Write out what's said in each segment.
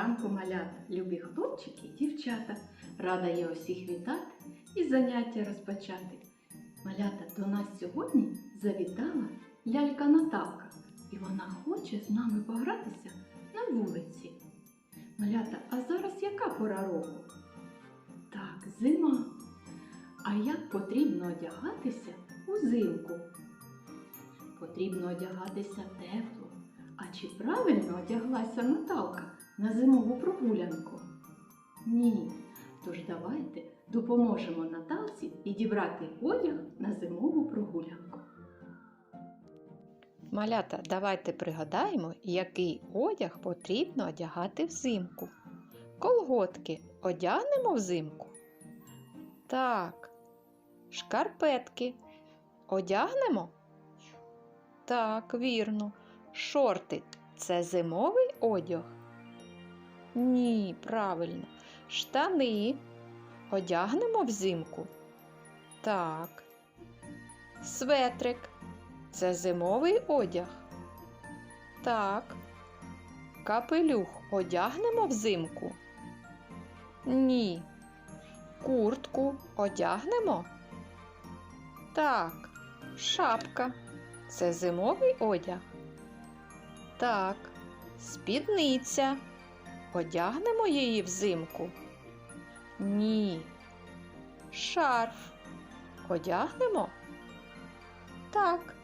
ранку, малята, любі хлопчики і дівчата. Рада я усіх вітати і заняття розпочати. Малята, до нас сьогодні завітала лялька Наталка, і вона хоче з нами погратися на вулиці. Малята, а зараз яка пора року? Так, зима. А як потрібно одягатися узимку? Потрібно одягатися тепло. А чи правильно одяглася Наталка на зимову прогулянку? Ні. Тож давайте допоможемо Наталці підібрати одяг на зимову прогулянку. Малята, давайте пригадаємо, який одяг потрібно одягати взимку. Колготки одягнемо взимку? Так. Шкарпетки одягнемо? Так, вірно. Шорти це зимовий одяг? Ні, правильно. Штани одягнемо взимку? Так. Светрик це зимовий одяг? Так. Капелюх одягнемо взимку? Ні. Куртку одягнемо? Так. Шапка. Це зимовий одяг? Так. Спідниця. Одягнемо її взимку? Ні. Шарф. Одягнемо? Так.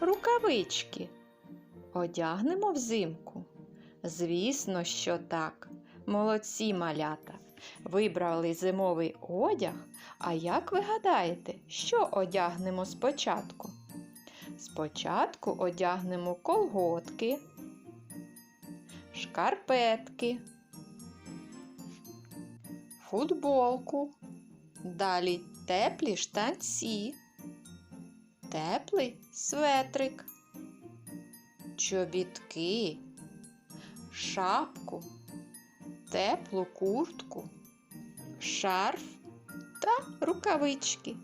Рукавички. Одягнемо взимку? Звісно, що так. Молодці малята. Вибрали зимовий одяг. А як ви гадаєте, що одягнемо спочатку? Спочатку одягнемо колготки, шкарпетки, футболку, далі теплі штанці, теплий светрик, чобітки, шапку, теплу куртку, шарф та рукавички.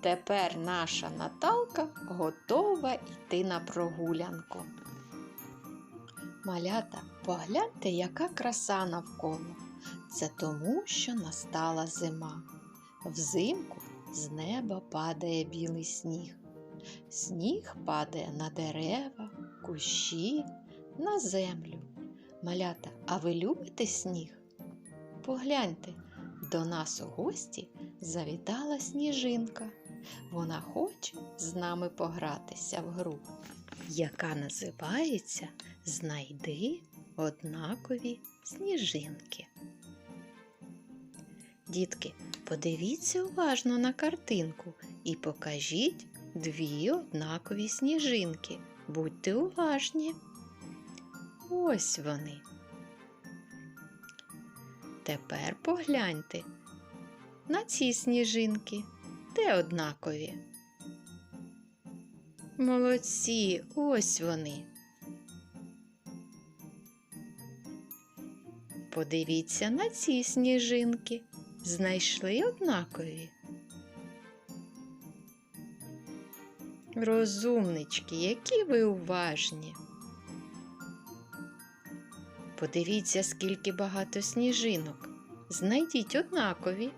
Тепер наша Наталка готова йти на прогулянку. Малята, погляньте, яка краса навколо. Це тому, що настала зима. Взимку з неба падає білий сніг. Сніг падає на дерева, кущі, на землю. Малята, а ви любите сніг? Погляньте, до нас у гості завітала сніжинка. Вона хоче з нами погратися в гру, яка називається Знайди однакові сніжинки. Дітки, подивіться уважно на картинку і покажіть дві однакові сніжинки. Будьте уважні. Ось вони. Тепер погляньте на ці сніжинки. Де однакові? Молодці, ось вони. Подивіться на ці сніжинки. Знайшли однакові. Розумнички, які ви уважні. Подивіться, скільки багато сніжинок. Знайдіть однакові.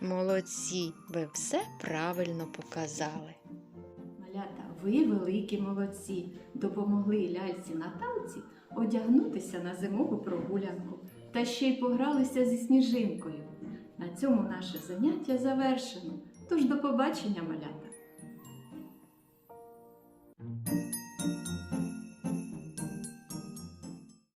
Молодці, ви все правильно показали. Ви великі молодці, допомогли ляльці Наталці одягнутися на зимову прогулянку та ще й погралися зі сніжинкою. На цьому наше заняття завершено. Тож до побачення, малята!